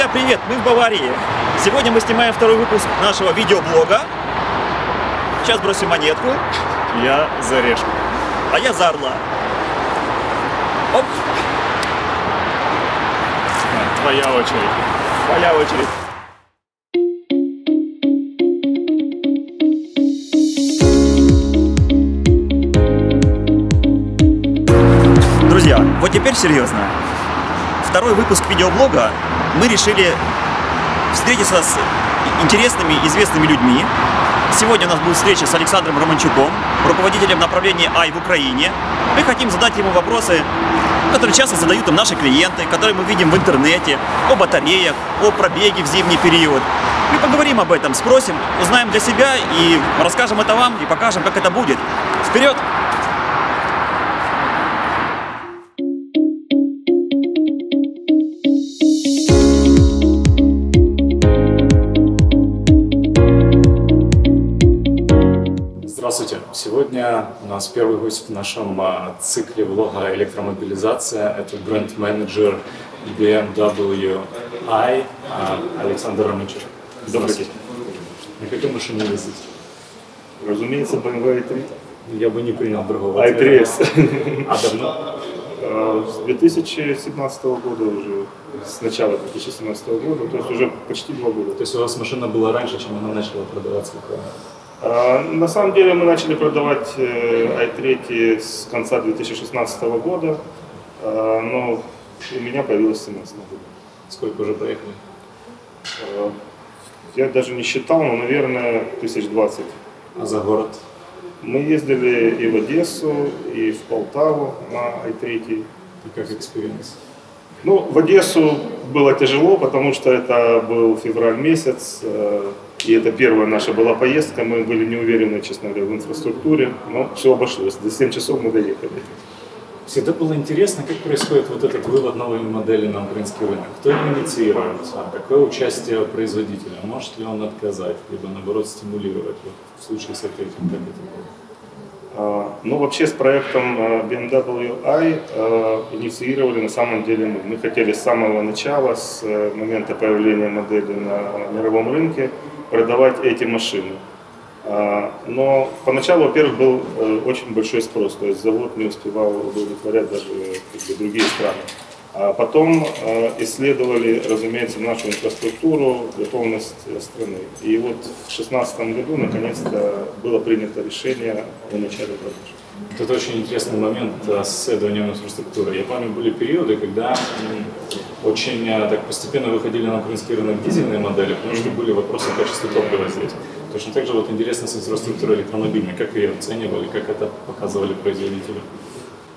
Друзья, привет! Мы в Баварии. Сегодня мы снимаем второй выпуск нашего видеоблога. Сейчас бросим монетку. Я за решку. А я за орла. Оп, Твоя очередь. твоя очередь. Друзья, вот теперь серьезно. Второй выпуск видеоблога мы решили встретиться с интересными, известными людьми. Сегодня у нас будет встреча с Александром Романчуком, руководителем направления АЙ в Украине. Мы хотим задать ему вопросы, которые часто задают им наши клиенты, которые мы видим в интернете, о батареях, о пробеге в зимний период. Мы поговорим об этом, спросим, узнаем для себя и расскажем это вам и покажем, как это будет. Вперед! Сегодня у нас первый гость в нашем а, цикле влога «Электромобилизация». Это бренд-менеджер BMW i а, Александр Романчук. Добрый день. На какой машине ездить? Разумеется, BMW i3. Я бы не принял другого i3S. ответа. А давно? С 2017 года уже, с начала 2017 года, то есть уже почти два года. То есть у вас машина была раньше, чем она начала продаваться? как правило? А, На самом деле мы начали продавать э, i3 с конца 2016 года, а, но у меня появилась в 2017 году. Сколько уже проехали? Э, Я даже не считал, но, наверное, тысяч двадцать. А за город? Мы ездили и в Одессу, и в Полтаву на i3. И как экспириенс? Ну, в Одессу было тяжело, потому что это был февраль месяц, э, и это первая наша была поездка. Мы были не уверены, честно говоря, в инфраструктуре, но все обошлось. За 7 часов мы доехали. Всегда было интересно, как происходит вот этот вывод новой модели на украинский рынок. Кто его инициирует? А Какое участие производителя? Может ли он отказать, либо наоборот стимулировать? Вот в случае с этим, как это было? А, Ну, вообще с проектом э, BMW i инициировали на самом деле мы. Мы хотели с самого начала, с э, момента появления модели на мировом рынке, продавать эти машины. А, Но поначалу, во-первых, был э, очень большой спрос, то есть завод не успевал удовлетворять даже как бы, другие страны. А потом э, исследовали, разумеется, нашу инфраструктуру, готовность э, страны. И вот в 2016 году наконец-то было принято решение о начале продаж. Это очень интересный момент с исследованием инфраструктуры. Я помню, были периоды, когда очень а, так постепенно выходили на украинский рынок дизельные модели, потому что были вопросы качества топлива здесь. Точно так же вот интересно с инфраструктурой электромобильной, как ее оценивали, как это показывали производители.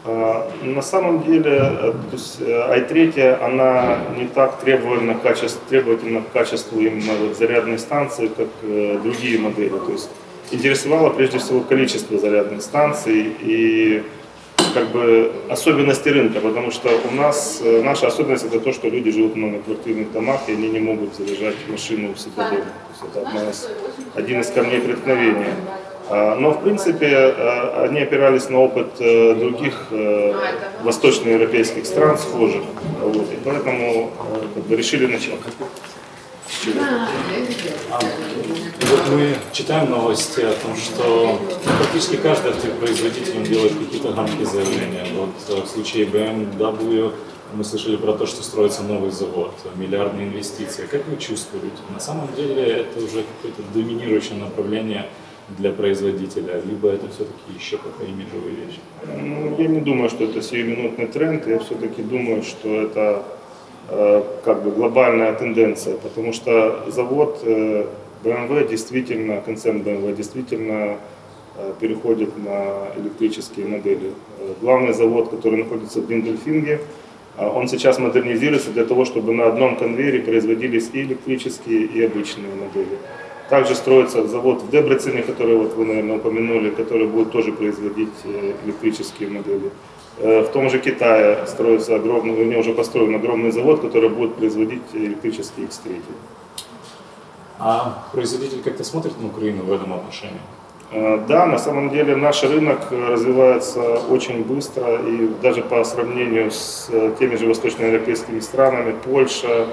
А, На самом деле, э, то есть, э, i3, она не так требовательна, качеств, требовательна к качеству именно вот зарядной станции, как э, другие модели. То есть интересовало прежде всего количество зарядных станций и как бы особенности рынка, потому что у нас, э, наша особенность это то, что люди живут в многоквартирных домах, и они не могут заряжать машину у себя дома. То есть это одна из, один из камней преткновения. А, Но, в принципе, э, они опирались на опыт э, других восточноевропейских стран схожих. Вот, и поэтому как бы, решили начать. Чего? А, вот мы читаем новости о том, что практически каждый автопроизводитель делает какие-то громкие заявления. Вот э, в случае BMW мы слышали про то, что строится новый завод, миллиардные инвестиции. Как вы чувствуете? На самом деле это уже какое-то доминирующее направление для производителя, либо это все-таки еще пока имиджевые вещи? Ну, я не думаю, что это сиюминутный тренд. Я все-таки думаю, что это как бы глобальная тенденция, потому что завод э, BMW действительно, концерн BMW действительно э, переходит на электрические модели. Э, Главный завод, который находится в Диндельфинге, э, он сейчас модернизируется для того, чтобы на одном конвейере производились и электрические, и обычные модели. Также строится завод в Дебрецене, который вот вы, наверное, упомянули, который будет тоже производить э, электрические модели. Э, В том же Китае строится огромный, у него уже построен огромный завод, который будет производить электрические X3. А производитель как-то смотрит на Украину в этом отношении? Э, Да, на самом деле наш рынок развивается очень быстро, и даже по сравнению с э, теми же восточноевропейскими странами, Польша,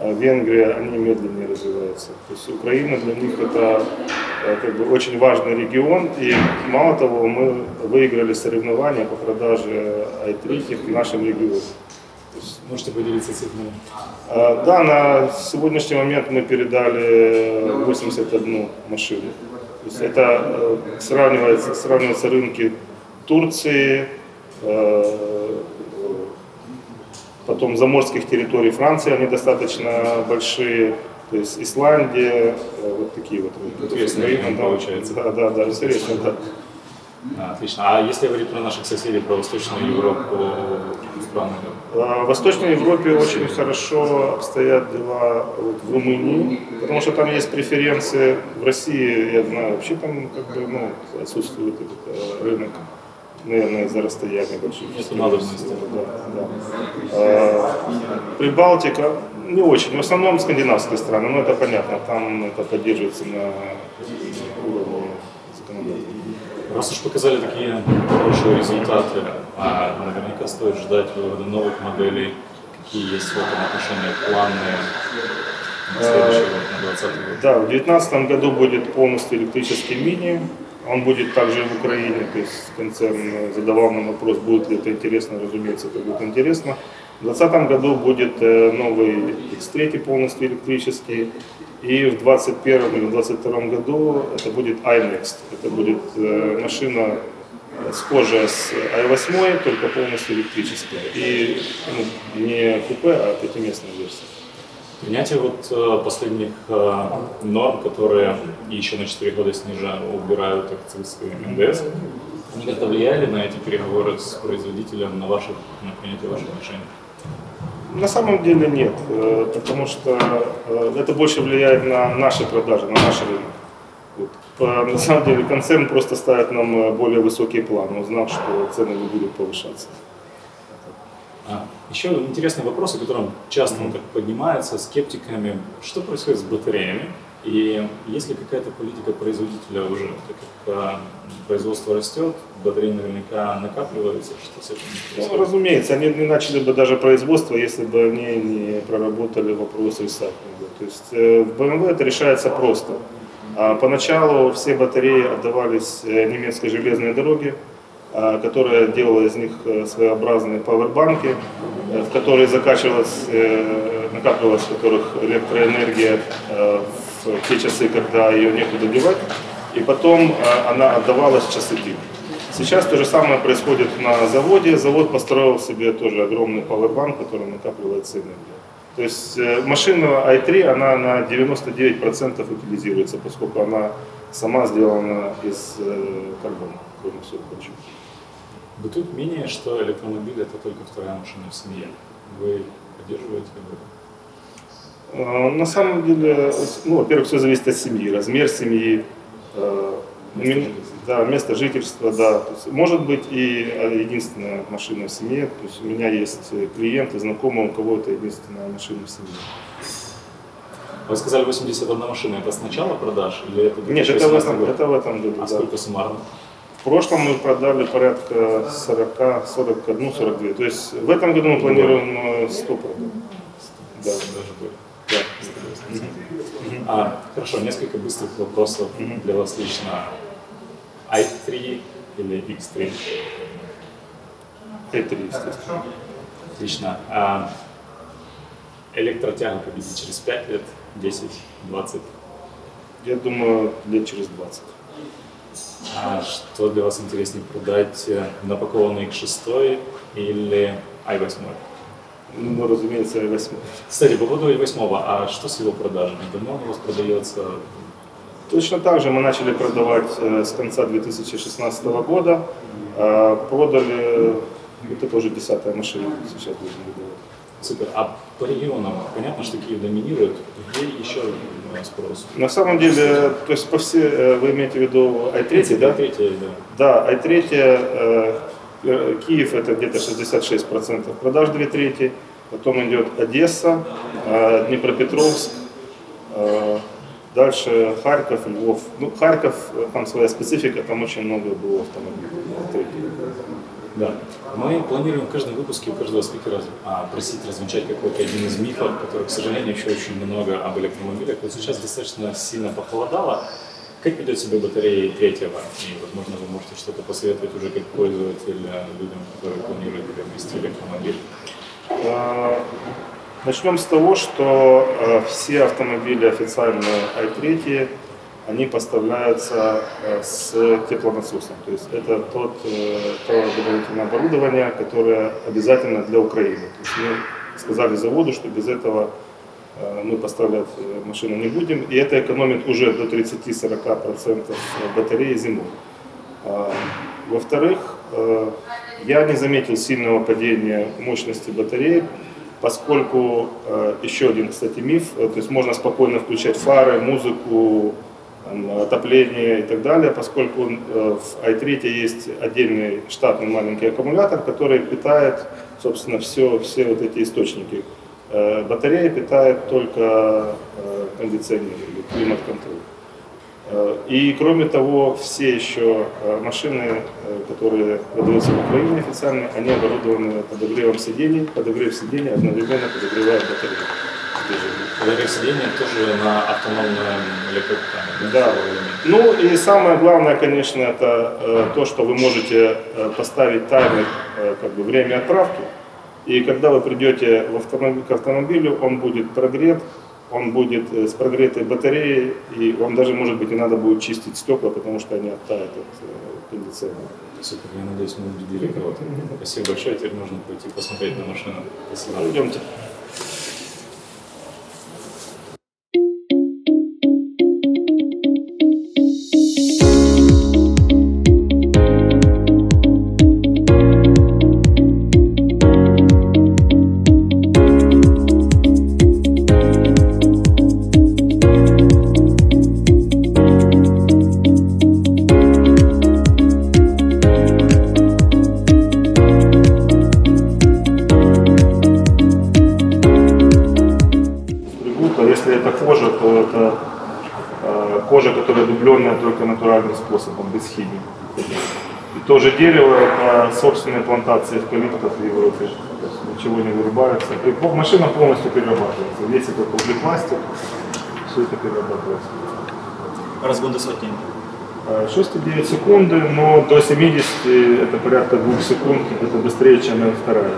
а Венгрия, они медленнее развиваются. То есть Украина для них это э, как бы очень важный регион, и мало того, мы выиграли соревнования по продаже i3 в нашем регионе. Можете поделиться цифрами? А, Да, на сегодняшний момент мы передали 81 машину. То есть это э, сравнивается, сравниваются рынки Турции, э, потом заморских территорий Франции, они достаточно большие, то есть Исландия, э, вот такие вот. Интересно, Украина, да. получается. Да, да, да, интересно, да. А, Отлично. А если говорить про наших соседей, про Восточную Европу, страны, А, В Восточной Европе очень хорошо обстоят дела вот в Румынии, потому что там есть преференции. В России, я знаю, вообще там как бы, ну, отсутствует этот э, рынок, наверное, из-за расстояния больших. Нету надобности. Да, да. А, Прибалтика не очень, в основном скандинавские страны, но это понятно, там это поддерживается на уровне законодательства. Раз уж показали такие хорошие результаты, а наверняка стоит ждать вывода новых моделей. Какие есть в этом отношении планы на следующий год, на 2020 год? Да, в 2019 году будет полностью электрический мини. Он будет также в Украине. То есть концерн э, задавал нам вопрос, будет ли это интересно. Разумеется, это будет интересно. В 2020 году будет э, новый X3 полностью электрический. И в 2021 или 2022 году это будет iNext. Это будет э, машина схожая с i8, только полностью электрическая. И ну, не купе, а пятиместная версия. Принятие вот э, последних э, норм, которые еще на 4 года снижают, убирают акцизы НДС, они как-то влияли на эти переговоры с производителем, на, ваших, на принятие ваших решений? На самом деле нет, э, потому что это больше влияет на наши продажи, на наш рынок. На самом деле концерн просто ставит нам более высокие планы, узнав, что цены не будут повышаться. Еще интересный вопрос, о котором часто так поднимается скептиками. Что происходит с батареями? И есть ли какая-то политика производителя уже, так как а, производство растет, батареи наверняка накапливаются, что с этим Ну, происходит? разумеется, они не начали бы даже производство, если бы они не проработали вопрос ресайклинга. То есть э, в BMW это решается просто. А Поначалу все батареи отдавались э, немецкой железной дороге, которая делала из них э, своеобразные пауэрбанки, э, в которые закачивалась, э, накапливалась в которых электроэнергия в те часы, когда ее некуда девать, и потом она отдавалась в часы пик. Сейчас то же самое происходит на заводе. Завод построил себе тоже огромный пауэрбанк, который накапливается энергию. То есть машина i3, она на 99% утилизируется, поскольку она сама сделана из карбона, кроме всего прочего. Бытует мнение, что электромобиль это только вторая машина в семье. Вы поддерживаете это? Э, На самом деле, ну, во-первых, все зависит от семьи, размер семьи, э, Место ми- жительства. да, место жительства, да. То есть, может быть и э, единственная машина в семье. То есть у меня есть э, клиенты, знакомые, у кого это единственная машина в семье. Вы сказали 81 машина, это с начала продаж или это Нет, это в 2018 этом, это в этом году. А да. сколько суммарно? В прошлом мы продали порядка 40, 41, 42. То есть в этом году мы планируем э, 100 продать. Да. Даже больше. Да. А, хорошо, несколько быстрых вопросов для вас лично. i3 или X3? Это естественно. Отлично. А, электротяга победит через 5 лет, 10, 20. Я думаю, лет через 20. А что для вас интереснее продать э, напакованный X6 или i8? Ну, разумеется, i8. Кстати, по поводу i8, а что с его продажами? Давно он у вас продается? Точно так же мы начали продавать э, с конца 2016 года. А Продали, это уже десятая машина сейчас будем выдавать. Супер. А по регионам, понятно, что Киев доминирует, где еще спрос? На самом деле, то есть по все, э, вы имеете в виду i3, да? Третье, да. Да, i3, э, э, Киев это где-то 66% продаж, две трети. Потом идет Одесса, э, Днепропетровск, э, дальше Харьков, Львов. Ну, Харьков, э, там своя специфика, там очень много было автомобилей. Да. Мы планируем в каждом выпуске у каждого спикера а, просить развенчать какой-то один из мифов, который, к сожалению, еще очень много об электромобилях. Вот сейчас достаточно сильно похолодало. Как ведет себя батарея третьего? И, возможно, вы можете что-то посоветовать уже как пользователь людям, которые планируют приобрести электромобиль. А, начнем с того, что э, все автомобили официальные i3 они поставляются э, с теплонасосом. То есть это тот, э, то дополнительное оборудование, которое обязательно для Украины. То есть мы сказали заводу, что без этого э, мы поставлять машину не будем. И это экономит уже до 30-40% батареи зимой. А, во-вторых, я не заметил сильного падения мощности батареи, поскольку еще один, кстати, миф, то есть можно спокойно включать фары, музыку, отопление и так далее, поскольку э, в i3 есть отдельный штатный маленький аккумулятор, который питает, собственно, все, все вот эти источники. Э, батарея питает только э, кондиционер или климат-контроль. И кроме того, все еще машины, которые продаются в Украине официально, они оборудованы подогревом сидений. Подогрев сидений одновременно подогревает батарею движения. сидения тоже на автономном электропитании. Да. Ну и самое главное, конечно, это э, то, что вы можете э, поставить таймер, э, как бы время отправки. И когда вы придете в автомобиль, к автомобилю, он будет прогрет, он будет с прогретой батареей, и он даже, может быть, не надо будет чистить стекла, потому что они оттают от кондиционера. Супер, я надеюсь, мы убедили кого-то. Спасибо большое, теперь можно пойти посмотреть на машину. Спасибо. Идемте. Это э, кожа, которая дубленная только натуральным способом, без химии. И то же дерево, это собственные плантации эвкалиптов в Европе. То ничего не вырубается. И машина полностью перерабатывается. Весь этот углепластик, все это перерабатывается. Разгон до сотни? 6,9 секунды, но до 70 это порядка 2 секунд, это быстрее, чем М2.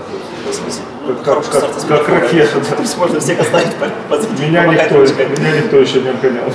Как, как, как, как ракета. Да. То есть можно всех оставить позади. Меня никто, меня никто еще не обгонял.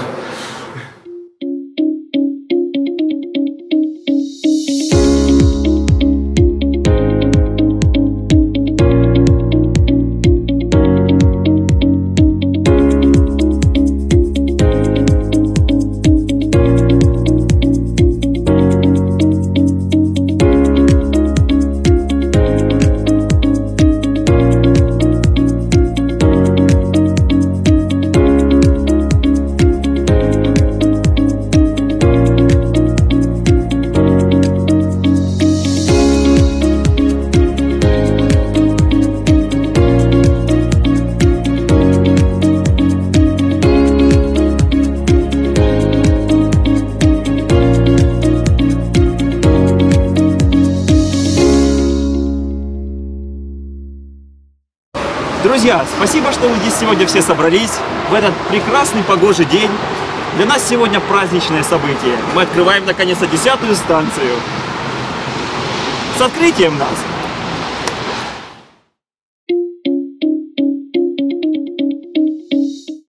Друзья, спасибо, что вы здесь сегодня все собрались в этот прекрасный погожий день. Для нас сегодня праздничное событие. Мы открываем наконец-то десятую станцию. С открытием нас!